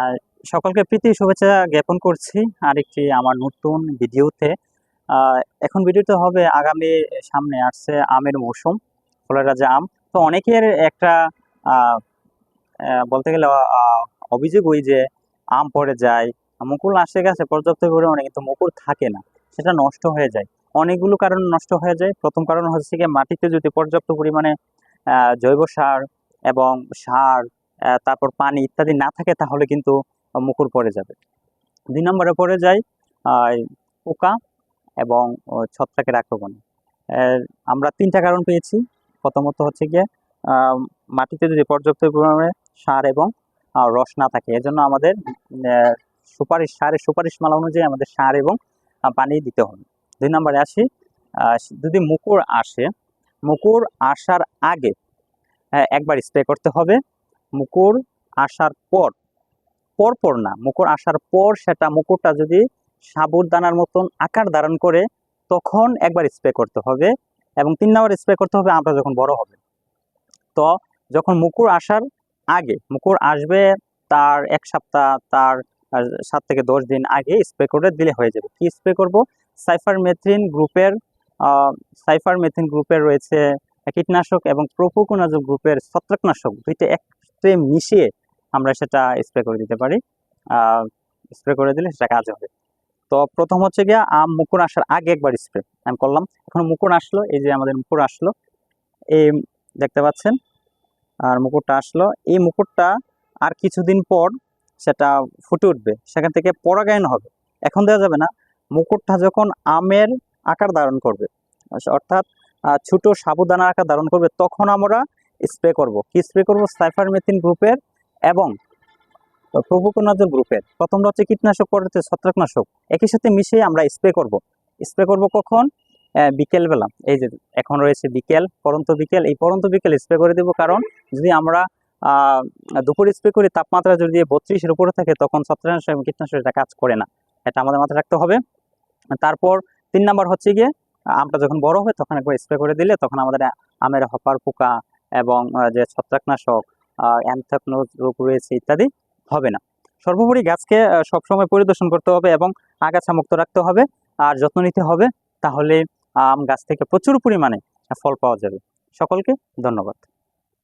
আর সকলকে প্রীতি, শুভেচ্ছা জ্ঞাপন করছি আরেকটি আমার নতুন ভিডিওতে। এখন ভিডিওতে হবে আগামী সামনে আসছে আমের মৌসুম, ফলের রাজা আম। তো অনেকের একটা বলতে গেলে অভিযোগ ওই যে আম পড়ে যায়, মুকুল আসে গেছে পর্যাপ্ত পরিমাণে, কিন্তু মুকুল থাকে না, সেটা নষ্ট হয়ে যায়। অনেকগুলো কারণ নষ্ট হয়ে যায়। প্রথম কারণ হচ্ছে গিয়ে মাটিতে যদি পর্যাপ্ত পরিমাণে জৈব সার এবং সার তারপর পানি ইত্যাদি না থাকে, তাহলে কিন্তু মুকুর পড়ে যাবে। দুই নম্বরে পড়ে যায় পোকা এবং ছত্রাকের আক্রমণ। আমরা তিনটা কারণ পেয়েছি। প্রথমত হচ্ছে গিয়ে মাটিতে যদি পর্যাপ্ত পরিমাণে সার এবং রস না থাকে, এজন্য আমাদের সুপারিশ, সারের সুপারিশ মালা অনুযায়ী আমাদের সার এবং পানি দিতে হবে। দুই নম্বরে আসি যদি মুকুর আসে, মুকুর আসার আগে একবার স্প্রে করতে হবে। মুকুর আসার পর পর পর না, মুকুর আসার পর সেটা মুকুরটা যদি সাবুর দানার মতন আকার ধারণ করে, তখন একবার স্প্রে করতে হবে এবং তিন নম্বর স্প্রে করতে হবে আমরা যখন বড় হবে। তো যখন মুকুর আসার আগে, মুকুর আসবে তার এক সপ্তাহ, তার সাত থেকে দশ দিন আগে স্প্রে করে দিলে হয়ে যাবে। কি স্প্রে করব? সাইফার মেথিন গ্রুপের সাইফার মেথিন গ্রুপের রয়েছে কীটনাশক এবং প্রোপোকোনাজক গ্রুপের ছত্রাকনাশক, দুইটা একত্রে মিশিয়ে আমরা সেটা স্প্রে করে দিতে পারি। স্প্রে করে দিলে সেটা কাজ হবে। তো প্রথম হচ্ছে গিয়া আম মুকুর আসার আগে একবার স্প্রে আমি করলাম। এখন মুকুর আসলো, এই যে আমাদের মুকুর আসলো, এই দেখতে পাচ্ছেন? আর মুকুরটা আসলো, এই মুকুরটা আর কিছুদিন পর সেটা ফুটে উঠবে, সেখান থেকে পরাগায়ন হবে। এখন দেওয়া যাবে না, মুকুরটা যখন আমের আকার ধারণ করবে, অর্থাৎ ছোট সাবুদানা আকার ধারণ করবে, তখন আমরা স্প্রে করব। কি স্প্রে করব? সাইফারমেথিন গ্রুপের এবং প্রভুকনাজল গ্রুপের। প্রথমটা হচ্ছে কীটনাশক পরে ছত্রাকনাশক। একই সাথে মিশিয়ে আমরা স্প্রে করব। স্প্রে করব কখন? বিকেলবেলা। এই যে এখন রয়েছে বিকেল, পরন্ত বিকেল। এই পরন্ত বিকেল স্প্রে করে দেব কারণ, যদি আমরা দুপুর স্প্রে করি, তাপমাত্রা যদি বত্রিশের উপরে থাকে, তখন ছত্রাকনাশক এবং কীটনাশক এটা কাজ করে না। এটা আমাদের মাথায় রাখতে হবে। তারপর তিন নাম্বার হচ্ছে গিয়ে আমটা যখন বড় হয় তখন একবার স্প্রে করে দিলে তখন আমাদের আমের হপার পোকা এবং যে ছত্রাকনাশক অ্যান্থাকনোজ রোগ রয়েছে ইত্যাদি হবে না। সর্বোপরি গাছকে সবসময় পরিদর্শন করতে হবে এবং আগাছা মুক্ত রাখতে হবে। আর যত্ন নিতে হবে, তাহলে আম গাছ থেকে প্রচুর পরিমাণে ফল পাওয়া যাবে। সকলকে ধন্যবাদ।